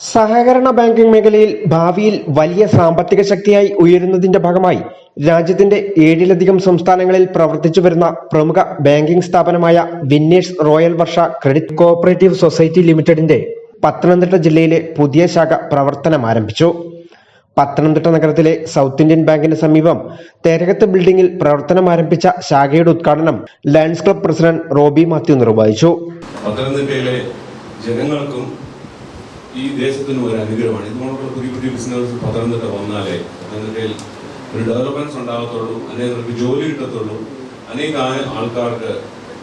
സഹകരണ ബാങ്കിംഗ് മേഖലയിൽ ഭാവിയിൽ വലിയ സാമ്പത്തിക ശക്തിയായി ഉയരുന്നതിന്റെ ഭാഗമായി രാജ്യത്തിന്റെ ഏഴിലധികം സംസ്ഥാനങ്ങളിൽ പ്രവർത്തിച്ചു വരുന്ന പ്രമുഖ ബാങ്കിംഗ് സ്ഥാപനമായ winners royal Varsha credit cooperative society ലിമിറ്റഡിന്റെ പത്തനംതിട്ട ജില്ലയിലെ പുതിയ ശാഖ പ്രവർത്തനം ആരംഭിച്ചു. പത്തനംതിട്ട നഗരത്തിലെ സൗത്ത് ഇന്ത്യൻ ബാങ്കിന് സമീപം തേരകത്ത് ബിൽഡിംഗിൽ പ്രവർത്തനം ആരംഭിച്ച ശാഖയുടെ ഉദ്ഘാടനം Lions Club president Roby Mathew നിർവഹിച്ചു. പത്തനംതിട്ടയിലെ ജനങ്ങൾക്കും ഈ ദേശത്തിന് ഒരു അനുഗ്രഹമാണ്. ഇതുപോലുള്ള പുതിയ പുതിയ ബിസിനസ് പത്തനംതിട്ട വന്നാലേ പത്തനംതിട്ടയിൽ ഒരു ഡെവലപ്മെന്റ്സ് ഉണ്ടാകത്തുള്ളൂ അനേകർക്ക് ജോലി കിട്ടത്തുള്ളൂ. അനേക ആൾക്കാർക്ക്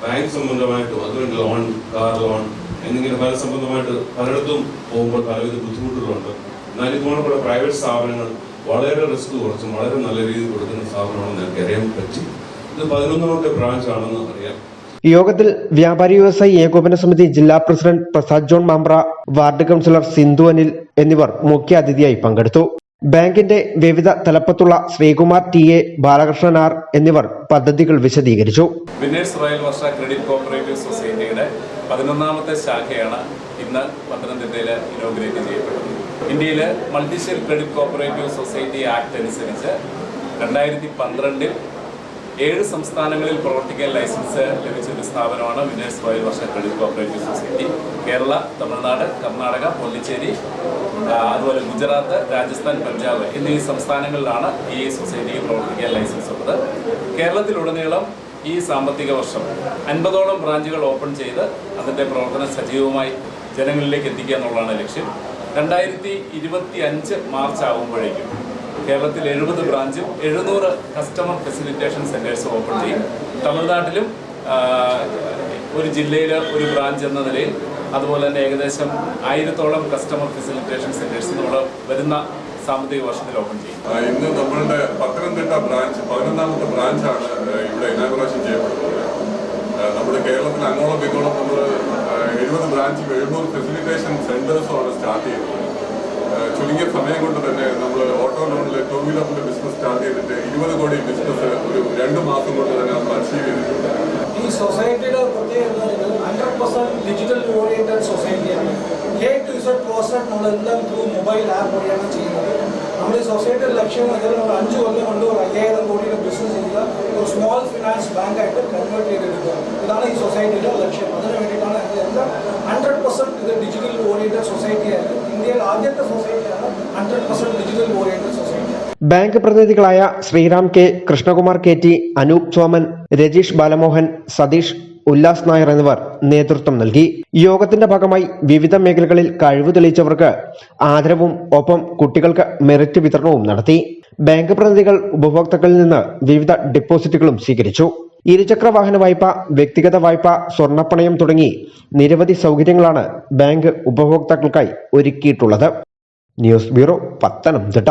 ബാങ്ക് സംബന്ധമായിട്ടും അതുകൊണ്ട് ലോൺ കാർ ലോൺ എന്നിങ്ങനെ പല സംബന്ധമായിട്ട് പലയിടത്തും പോകുമ്പോൾ പലവിധ ബുദ്ധിമുട്ടുകളുണ്ട്. എന്നാൽ ഇതുപോലുള്ള പ്രൈവറ്റ് സ്ഥാപനങ്ങൾ വളരെ റിസ്ക് കുറച്ചും വളരെ നല്ല രീതിയിൽ കൊടുക്കുന്ന സ്ഥാപനമാണെന്ന് എനിക്ക് അറിയാൻ പറ്റി. ഇത് പതിനൊന്നാമത്തെ ബ്രാഞ്ച് ആണെന്ന് അറിയാം. യോഗത്തിൽ വ്യാപാരി വ്യവസായി ഏകോപന സമിതി ജില്ലാ president Prasad John Mampra ward councillor Sindhu Anil എന്നിവർ മുഖ്യ അതിഥിയായി പങ്കെടുത്തു. ബാങ്കിന്റെ വിവിധ തലപ്പത്തുള്ള Sreekumar T A Balakrishnan R എന്നിവർ പദ്ധതികൾ വിശദീകരിച്ചു. സൊസൈറ്റിയുടെ പതിനൊന്നാമത്തെ ശാഖയാണ് ഇന്ന് പത്തനംതിട്ടയിൽ ഇനോഗ്രേറ്റ് ചെയ്യപ്പെട്ടത്. ഇന്ത്യയിലെ മൾട്ടിഷ്യൽ ക്രെഡിറ്റ് കോപ്പറേറ്റീവ് സൊസൈറ്റി ആക്ട് അനുസരിച്ച് രണ്ടായിരത്തി പന്ത്രണ്ടിൽ ഏഴ് സംസ്ഥാനങ്ങളിൽ പ്രവർത്തിക്കാൻ ലൈസൻസ് ലഭിച്ച ഒരു സ്ഥാപനമാണ് winners royal Varsha credit cooperative society. Kerala Tamil Nadu Karnataka Pondicherry അതുപോലെ ഗുജറാത്ത് രാജസ്ഥാൻ പഞ്ചാബ് എന്നീ സംസ്ഥാനങ്ങളിലാണ് ഈ സൊസൈറ്റിക്ക് പ്രവർത്തിക്കാൻ ലൈസൻസ് ഉള്ളത്. കേരളത്തിലുടനീളം ഈ സാമ്പത്തിക വർഷം അൻപതോളം ബ്രാഞ്ചുകൾ ഓപ്പൺ ചെയ്ത് അതിന്റെ പ്രവർത്തനം സജീവമായി ജനങ്ങളിലേക്ക് എത്തിക്കുക എന്നുള്ളതാണ് ലക്ഷ്യം. രണ്ടായിരത്തി ഇരുപത്തി അഞ്ച് മാർച്ച് ആകുമ്പോഴേക്കും കേരളത്തിൽ എഴുപത് ബ്രാഞ്ചും എഴുന്നൂറ് കസ്റ്റമർ ഫെസിലിറ്റേഷൻ സെന്റേഴ്സും ഓപ്പൺ ചെയ്യും. തമിഴ്നാട്ടിലും ഒരു ജില്ലയിൽ ഒരു ബ്രാഞ്ച് എന്ന നിലയിൽ അതുപോലെ തന്നെ ഏകദേശം ആയിരത്തോളം കസ്റ്റമർ ഫെസിലിറ്റേഷൻ സെന്റേഴ്സ് നമ്മൾ വരുന്ന സാമ്പത്തിക വർഷത്തിൽ ഓപ്പൺ ചെയ്യും. ഇന്ന് നമ്മളുടെ പത്തനംതിട്ട ബ്രാഞ്ച് പതിനൊന്നാമത്തെ ബ്രാഞ്ചാണ് ഇവിടെ ഇനാഗുറേഷൻ ചെയ്യപ്പെടുന്നത്. നമ്മുടെ കേരളത്തിൽ അങ്ങോളം ഇങ്ങോളം നമ്മൾ എഴുപത് ബ്രാഞ്ചും എഴുന്നൂറ് ഫെസിലിറ്റേഷൻ സെന്റേഴ്സുമാണ് സ്റ്റാർട്ട് ആ, ചുരുങ്ങിയ സമയം കൊണ്ട് തന്നെ നമ്മൾ ഓട്ടോ ലോണിൽ ടൂ വീലറിന്റെ ബിസിനസ് സ്റ്റാർട്ട് ചെയ്തിട്ട് ഇരുപത് കോടി ബിസിനസ് ഒരു രണ്ട് മാസം കൊണ്ട് തന്നെ നമ്മൾ അച്ചീവ് ചെയ്തിട്ടുണ്ട്. ഈ സൊസൈറ്റിയുടെ പ്രത്യേകത ഹൺഡ്രഡ് പെർസെന്റ് ഡിജിറ്റൽ ഓറിയന്റഡ് സൊസൈറ്റിയാണ് എ ടു ഇസഡ് പ്രോസസ് നമ്മളെല്ലാം ത്രൂ മൊബൈൽ ആപ്പ് വഴിയാണ് ചെയ്യുന്നത്. നമ്മുടെ സൊസൈറ്റിയുടെ ലക്ഷ്യം ഇതിൽ നമ്മൾ അഞ്ച് കൊല്ലം കൊണ്ട് ഒരു അയ്യായിരം കോടിയുടെ ബിസിനസ് ചെയ്യുക ഒരു സ്മോൾ ഫിനാൻസ് ബാങ്കായിട്ട് കൺവേർട്ട് ചെയ്തെടുക്കുക. ഇതാണ് ഈ സൊസൈറ്റിയുടെ ലക്ഷ്യം. അതിന് വേണ്ടിയിട്ടാണ് ഇതെല്ലാം ഹൺഡ്രഡ് പെർസെന്റ് ഇത് ഡിജിറ്റൽ ഓറിയന്റഡ് സൊസൈറ്റിയാണ് digital oriented society. Bank പ്രതിനിധികളായ Sreeram K Krishnakumar K T Anoop Soman Rajeesh Balamohan Satheesh Ullas Nair എന്നിവർ നേതൃത്വം നൽകി. യോഗത്തിന്റെ ഭാഗമായി വിവിധ മേഖലകളിൽ കഴിവ് തെളിയിച്ചവർക്ക് ആദരവും ഒപ്പം കുട്ടികൾക്ക് മെറിറ്റ് വിതരണവും നടത്തി. ബാങ്ക് പ്രതിനിധികൾ ഉപഭോക്താക്കളിൽ നിന്ന് വിവിധ ഡിപ്പോസിറ്റുകളും സ്വീകരിച്ചു. ഇരുചക്ര വാഹന വായ്പ വ്യക്തിഗത വായ്പ സ്വർണപ്പണയം തുടങ്ങി നിരവധി സൗകര്യങ്ങളാണ് ബാങ്ക് ഉപഭോക്താക്കൾക്കായി ഒരുക്കിയിട്ടുള്ളത്. News bureau Pathanamthitta.